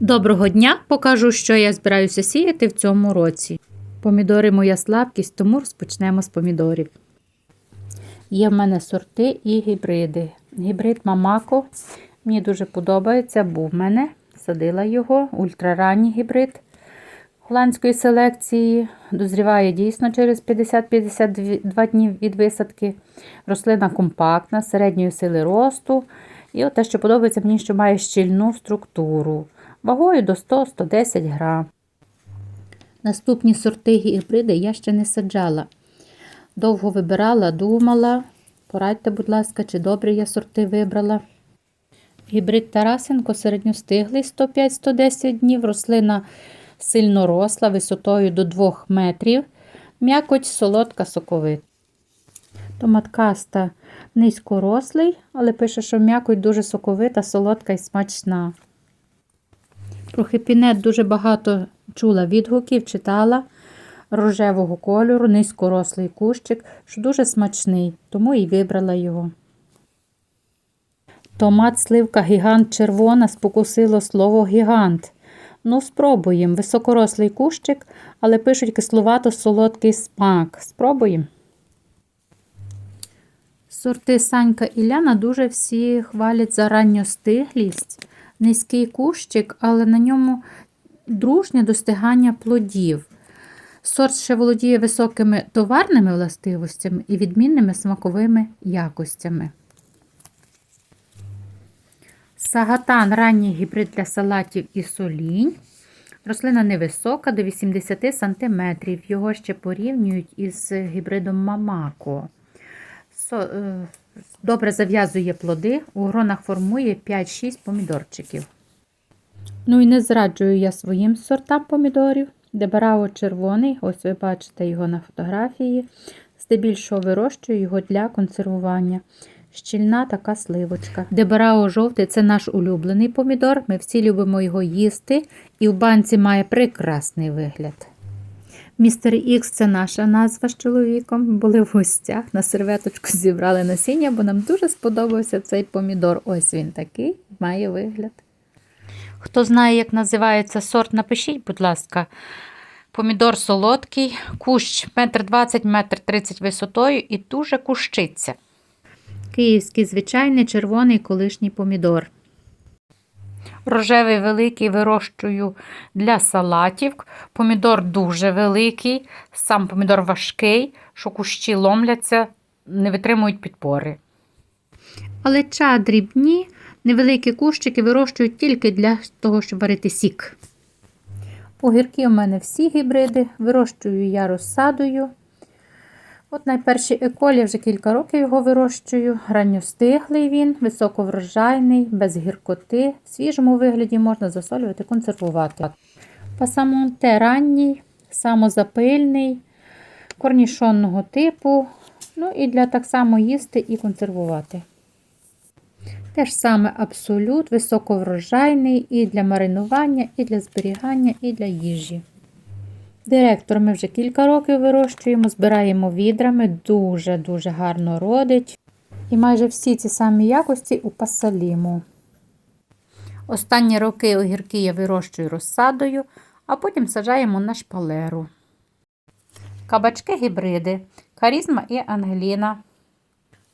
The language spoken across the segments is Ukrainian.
Доброго дня! Покажу, що я збираюся сіяти в цьому році. Помідори моя слабкість, тому розпочнемо з помідорів. Є в мене сорти і гібриди. Гібрид Мамако мені дуже подобається, був в мене. Садила його, ультраранній гібрид голландської селекції. Дозріває дійсно через 50-52 днів від висадки. Рослина компактна, середньої сили росту. І от те, що подобається мені, що має щільну структуру. Вагою до 100-110 грам. Наступні сорти гібриди я ще не саджала. Довго вибирала, думала. Порадьте, будь ласка, чи добре я сорти вибрала. Гібрид Тарасенко середньостиглий 105-110 днів. Рослина сильно росла, висотою до 2 метрів. М'якоть солодка соковита. Томат низькорослий, але пише, що м'якоть дуже соковита, солодка і смачна. Про хепінет дуже багато чула відгуків, читала рожевого кольору, низькорослий кущик, що дуже смачний, тому і вибрала його. Томат сливка гігант червона спокусило слово гігант. Ну, спробуємо. Високорослий кущик, але пишуть кисловато солодкий смак. Спробуємо. Сорти Санька і дуже всі хвалять за ранньостиглість, низький кущик, але на ньому дружнє достигання плодів. Сорт ще володіє високими товарними властивостями і відмінними смаковими якостями. Сагатан ранній гібрид для салатів і солінь. Рослина невисока, до 80 см. Його ще порівнюють із гібридом Мамако. Добре зав'язує плоди, у гронах формує 5-6 помідорчиків. Ну і не зраджую я своїм сортам помідорів. Дебарао червоний, ось ви бачите його на фотографії. Здебільшого вирощую його для консервування. Щільна така сливочка. Дебарао жовтий це наш улюблений помідор. Ми всі любимо його їсти, і в банці має прекрасний вигляд. Містер Ікс це наша назва з чоловіком. Були в гостях, на серветочку зібрали насіння, бо нам дуже сподобався цей помідор. Ось він такий, має вигляд. Хто знає, як називається сорт, напишіть, будь ласка. Помідор солодкий, кущ 1,20 метр 30 висотою і дуже кущиться. Київський звичайний червоний колишній помідор. Рожевий великий вирощую для салатів. Помідор дуже великий, сам помідор важкий, що кущі ломляться, не витримують підпори. Але ча дрібні, невеликі кущики вирощують тільки для того, щоб варити сік. Огірки у мене всі гібриди, вирощую я розсадою. От найперший еколь, я вже кілька років його вирощую. Ранньостиглий він, високоврожайний, без гіркоти. В свіжому вигляді можна засолювати, консервувати. Пасамонте ранній, самозапильний, корнішонного типу. Ну і для так само їсти і консервувати. Те ж саме абсолют, високоврожайний і для маринування, і для зберігання, і для їжі. Директор ми вже кілька років вирощуємо, збираємо відрами, дуже-дуже гарно родить. І майже всі ці самі якості у пасаліму. Останні роки огірки я вирощую розсадою, а потім саджаємо на шпалеру. Кабачки гібриди, Карізма і Ангеліна.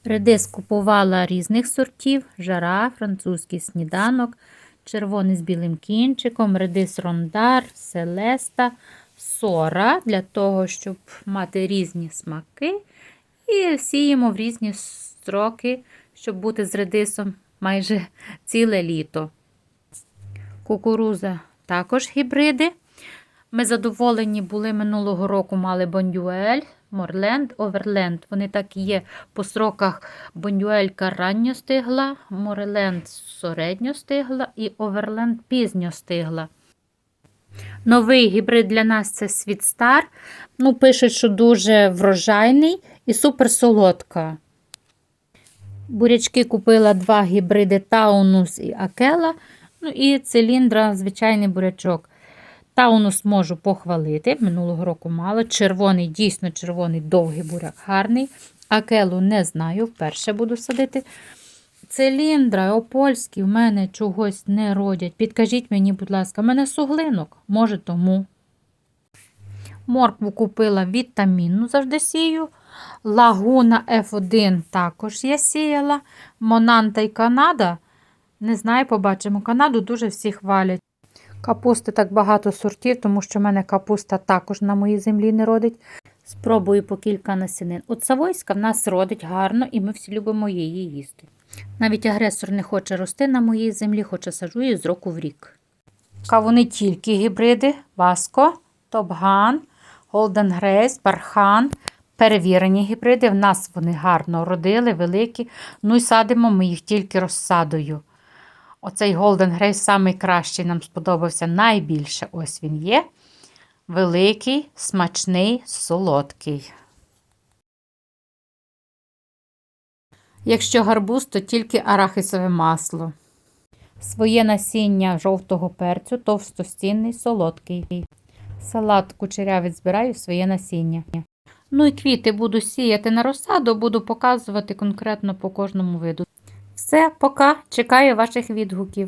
Редис купувала різних сортів: жара, французький сніданок, червоний з білим кінчиком, редис рондар, селеста сора для того, щоб мати різні смаки. І сіємо в різні строки, щоб бути з редисом майже ціле літо. Кукуруза також гібриди. Ми задоволені були минулого року мали бондюель, морленд, оверленд. Вони так і є по сроках бондюелька ранньо стигла, морленд середньо стигла і оверленд пізньо стигла. Новий гібрид для нас це Світстар. Ну, Пишуть, що дуже врожайний і суперсолодка. Бурячки купила два гібриди Таунус і Акела. Ну і циліндра, звичайний бурячок. Таунус можу похвалити. Минулого року мало. Червоний, дійсно червоний, довгий буряк гарний. Акелу не знаю, вперше буду садити. Циліндра опольські в мене чогось не родять. Підкажіть мені, будь ласка, в мене суглинок, може тому. Моркву купила вітамінну, завжди сію. Лагуна F1 також я сіяла. Монанта і Канада. Не знаю, побачимо. Канаду дуже всі хвалять. Капусти так багато сортів, тому що в мене капуста також на моїй землі не родить. Спробую по кілька насінин. От Савойська в нас родить гарно, і ми всі любимо її їсти. Навіть агресор не хоче рости на моїй землі, хоча сажу її з року в рік. Кавуни тільки гібриди: Васко, Топган, Голден Грейс, Бархан. Перевірені гібриди. В нас вони гарно родили, великі. Ну і садимо ми їх тільки розсадою. Оцей Golden Grace найкращий нам сподобався найбільше. Ось він є. Великий, смачний, солодкий. Якщо гарбуз, то тільки арахисове масло. Своє насіння жовтого перцю, товстостінний, солодкий. Салат кучерявець збираю своє насіння. Ну і квіти буду сіяти на розсаду, буду показувати конкретно по кожному виду. Все, пока. Чекаю ваших відгуків.